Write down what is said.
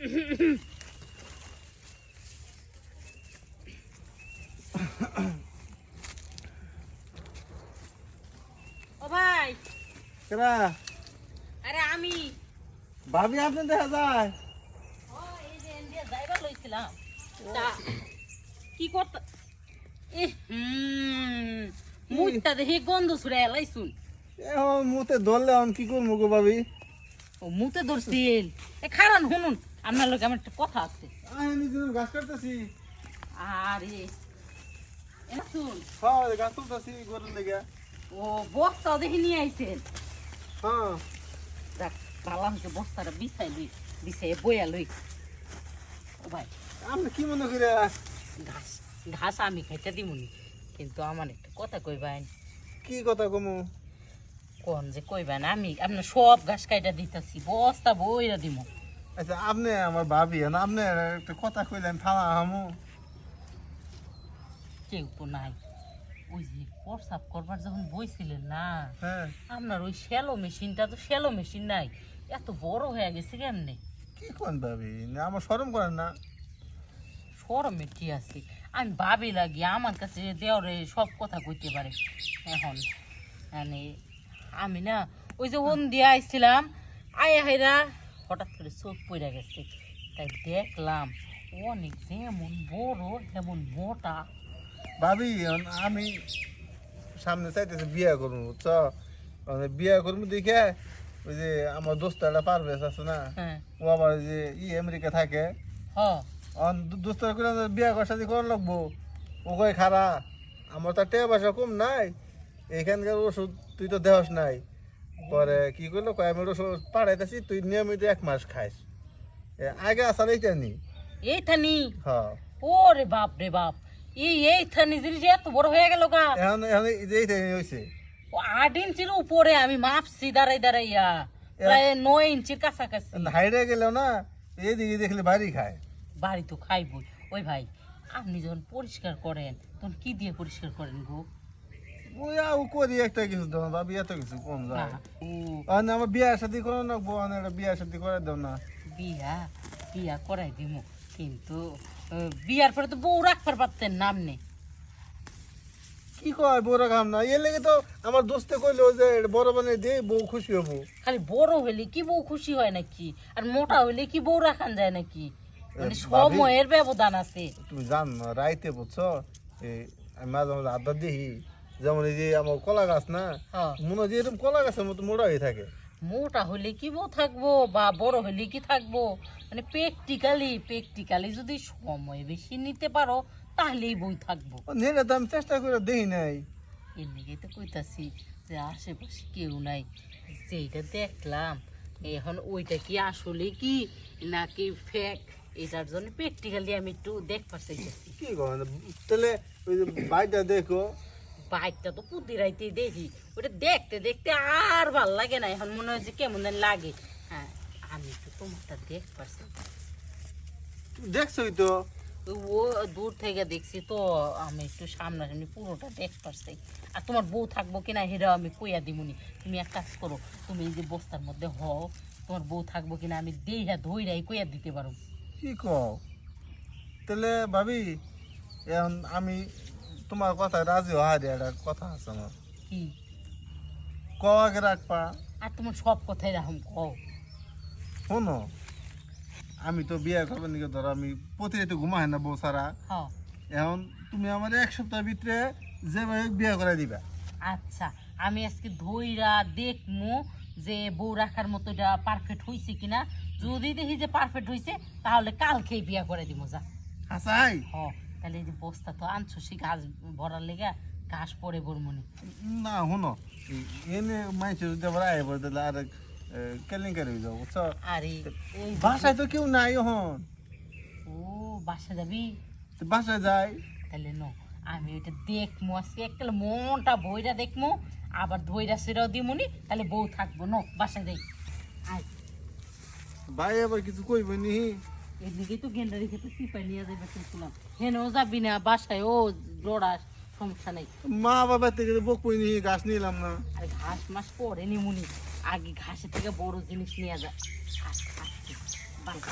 ও ভাই। কেরা? আরে আমি। ভাবি আপনি দেখা যায়? ও এই যে ইন্ডিয়া যাইবার লইছিলাম। তা কি করতে এ হুম মুইটা দেখি গন্ধ ছুড়ে এলাইছুন। এখন মুতে ধরলে আমি কি করব গো ভাবি? ও মুতে ধরছিল এ খারান শুনুন। আপনার লোক আমার একটা কথা আছে। আমি নিজে গাছ কাটতেছি। আরে শুন। হ্যাঁ গাছ তুলতেছি গরুর লেগে। ও বস্তা দেখি নিয়ে আইছেন। হ্যাঁ। বস্তাটা বিছাই লই বিছাই বইয়া লই। ও ভাই। আপনি কি মনে করে? ঘাস ঘাস আমি খাইতে দিমুনি কিন্তু আমার একটা কথা কইবেন। কি কথা কমু? কোন যে কইবেন আমি আপনার সব ঘাস কাইটা দিতেছি বস্তা বইরা দিমু। আচ্ছা আপনি আমার ভাবি না আপনি একটা কথা কইলেন থামা হামু কেউ তো নাই। ওই যে প্রসাব করবার যখন বইছিলেন না হ্যাঁ। আপনার ওই শ্যালো মেশিনটা তো শ্যালো মেশিন নাই। এত বড় হয়ে গেছে কেমনে? কি কোন ভাবি? না আমার শরম করেন না। সরমে কি আছে? আমি ভাবি লাগি আমার কাছে দেওয়ারে সব কথা কইতে পারে। এখন মানে আমি না ওই যে ওন দিয়ে আইছিলাম আয়া হাইরা হঠাৎ করে চোখ পড়ে গেছে। তাই দেখলাম অনেক যেমন বড় তেমন মোটা। ভাবি আমি সামনে চাইতেছি বিয়ে করব বুঝছ? মানে বিয়ে করব দেখে ওই যে আমার দোস্তাটা পারভেজ আছে না হ্যাঁ। ও আবার যে ই আমেরিকা থাকে। হ্যাঁ দোস্তার করে বিয়ে করার সাথে করা লাগবো? ও কই খারা আমার তো টেয়া পয়সা কম নাই। এখানকার ওষুধ তুই তো দেহস নাই। পরে কি করল? কয় আমি ওষুধ পাঠাইতেছি তুই নিয়মিত এক মাস খাইস। আগে আসার এইটা নি এই থানি হ্যাঁ। ওরে বাপ রে বাপ। এই এই থানি জিনিস এত বড় হয়ে গেল গা। এখন এখন এইটা হয়েছে ও আট ইঞ্চির উপরে আমি মাপছি দাঁড়াই দাঁড়াইয়া। প্রায় নয় ইঞ্চির কাছাকাছি। হাইরে গেলেও না এইদিকে দেখলে বাড়ি খায়। বাড়ি তো খাইবই। ওই ভাই আপনি যখন পরিষ্কার করেন তখন কি দিয়ে পরিষ্কার করেন গো? করি একটা কিছু দাও ভাবি এত কিছু কম যায়। না, আর না, আমার বিয়ার সাথে করে রাখব একটা বিয়ার সাথে করে দাও না। বিয়া? বিয়া করাই দিব কিন্তু বিয়ার পরে তো বউ রাখবার পারতেন নাম নেই কি কয় বড় কাম না? এর লেগে তো আমার দোস্তে কইলো যে বড় বানিয়ে দে বউ খুশি হব। খালি বড় হইলে কি বউ খুশি হয় নাকি? আর মোটা হইলে কি বউ রাখান যায় নাকি? মানে সময়ের ব্যবধান আছে। তুমি জান না রাইতে বুঝছ? আমি মাঝে মাঝে আড্ডা দিই। যেমন এই যে আমার কলা গাছ না হ্যাঁ। মনে হয় এরকম কলা গাছের মতো মোটা হয়ে থাকে। মোটা হলে কি বউ থাকব বা বড় হলে কি থাকব? মানে প্র্যাকটিক্যালি প্র্যাকটিক্যালি যদি সময় বেশি নিতে পারো তাহলেই বই থাকব। নেড়ে তো আমি চেষ্টা করে দেখি নাই। দিকে তো কইতাছি যে আশেপাশে কেউ নাই। যেটা দেখলাম এখন ওইটা কি আসলে কি নাকি ফেক এটার জন্য প্র্যাকটিক্যালি আমি একটু দেখবার চাইতেছি। কি তাহলে ওই যে বাইকটা দেখো বাইকটা তো পুতি রাইতে দেখি। ওটা দেখতে দেখতে আর ভালো লাগে না এখন মনে হয় যে কেমন লাগে। হ্যাঁ আমি তো তোমারটা দেখবার পারছি দেখছোই তো। ও দূর থেকে দেখছি তো আমি একটু সামনাসামনি পুরোটা দেখ পারছি আর তোমার বউ থাকব কিনা হেরা আমি কইয়া দিমুনি। তুমি এক কাজ করো তুমি এই যে বস্তার মধ্যে হও তোমার বউ থাকব কিনা আমি দেহা ধইরাই কইয়া দিতে পারো। কি কও? তাহলে ভাবি এখন আমি তোমার কথা রাজি হারি একটা কথা আছে আমার। কি? ক আগে রাখবা? আর তোমার সব কথাই রাখুন কও শোনো আমি তো বিয়ে করবার নিকে ধরো আমি প্রতি রাতে ঘুমাই না বউ সারা হ্যাঁ। এখন তুমি আমার এক সপ্তাহের ভিতরে যেভাবে বিয়ে করে দিবা। আচ্ছা আমি আজকে ধইরা দেখমু যে বউ রাখার মতো এটা পারফেক্ট হইছে কিনা। যদি দেখি যে পারফেক্ট হইছে তাহলে কালকেই বিয়া করে দিব যা। হাসাই হ তাহলে এই যে বস্তা তো আনছো সে ঘাস ভরার লেগে ঘাস পরে বরমনি না শোনো এনে মাইছে যদি আবার আয় পড়ে তাহলে আর কেলেঙ্কারি হয়ে যাব বুঝছ? আরে বাসায় তো কেউ নাই এখন। ও বাসা যাবি? তো বাসায় যাই। তাহলে ন আমি ওইটা দেখমু আজকে একটা মনটা বইরা দেখমু আবার ধইরা সেরাও দিমুনি তাহলে বউ থাকব ন বাসা যাই। আয়। ভাই আবার কিছু কইব নি? এদিকে তো গেন্ডারি খেতে সিপাই নিয়ে যাবে শুনছিলাম। হেনও যাবি না বাসায় ও জোড়া সমস্যা নেই। মা বাবা থেকে তো বকুই নিয়ে গাছ নিলাম না। আর ঘাস মাস পরে নিমুনি আগে ঘাসের থেকে বড় জিনিস নিয়ে যা। ঘাস খাচ্ছি বাড়িতে